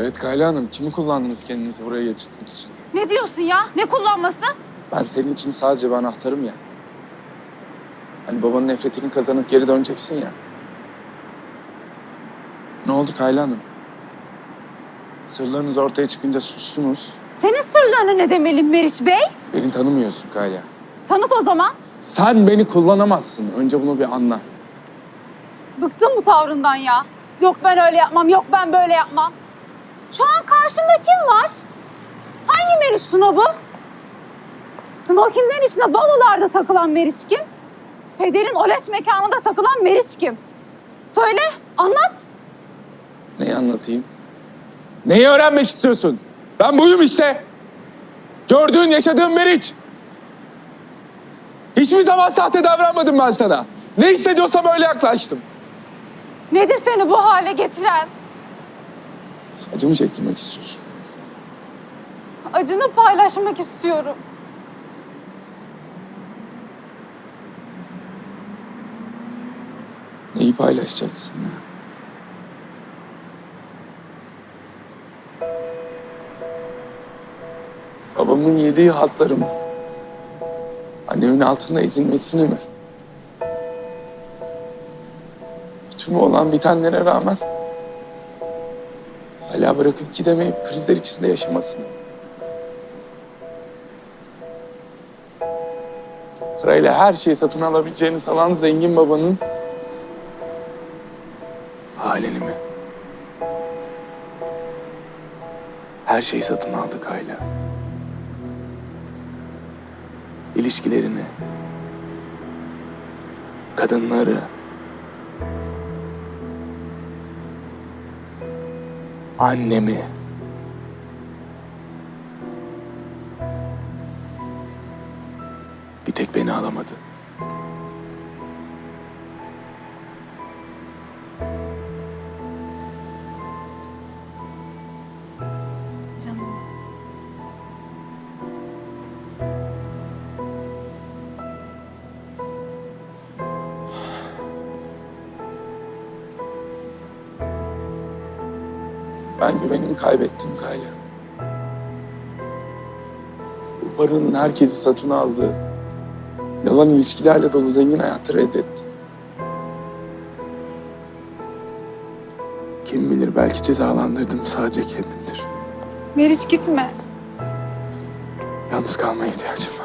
Evet Kayla Hanım, kimi kullandınız kendinizi buraya getirtmek için? Ne diyorsun ya? Ne kullanması? Ben senin için sadece bir anahtarım ya. Hani babanın nefretini kazanıp geri döneceksin ya. Ne oldu Kayla Hanım? Sırlarınız ortaya çıkınca sustunuz. Senin sırlarına ne demeli Meriç Bey? Beni tanımıyorsun Kayla. Tanıt o zaman. Sen beni kullanamazsın. Önce bunu bir anla. Bıktım bu tavrından ya. Yok ben öyle yapmam, yok ben böyle yapmam. Şu an karşımda kim var? Hangi Meriç Suna bu? Smokinlerin içine balolarda takılan Meriç kim? Pederin oleş mekanında takılan Meriç kim? Söyle, anlat. Neyi anlatayım? Neyi öğrenmek istiyorsun? Ben buyum işte. Gördüğün, yaşadığın Meriç. Hiçbir zaman sahte davranmadım ben sana. Ne hissediyorsam öyle yaklaştım. Nedir seni bu hale getiren? Acımı çektirmek istiyorsun. Acını paylaşmak istiyorum. Neyi paylaşacaksın ya? Babamın yediği haltları mı? Annemin altında ezilmesini mi? Bütün bu olan bitenlere rağmen hala bırakıp gidemeyip krizler içinde yaşamasını. Parayla her şeyi satın alabileceğini sanan zengin babanın halini mi? Her şeyi satın aldık hala. İlişkilerini, kadınları, annemi. Bir tek beni alamadı. Ben güvenimi kaybettim Kayla. Bu paranın herkesi satın aldığı, yalan ilişkilerle dolu zengin hayatı reddettim. Kim bilir belki cezalandırdım sadece kendimdir. Meriç gitme. Yalnız kalmaya ihtiyacım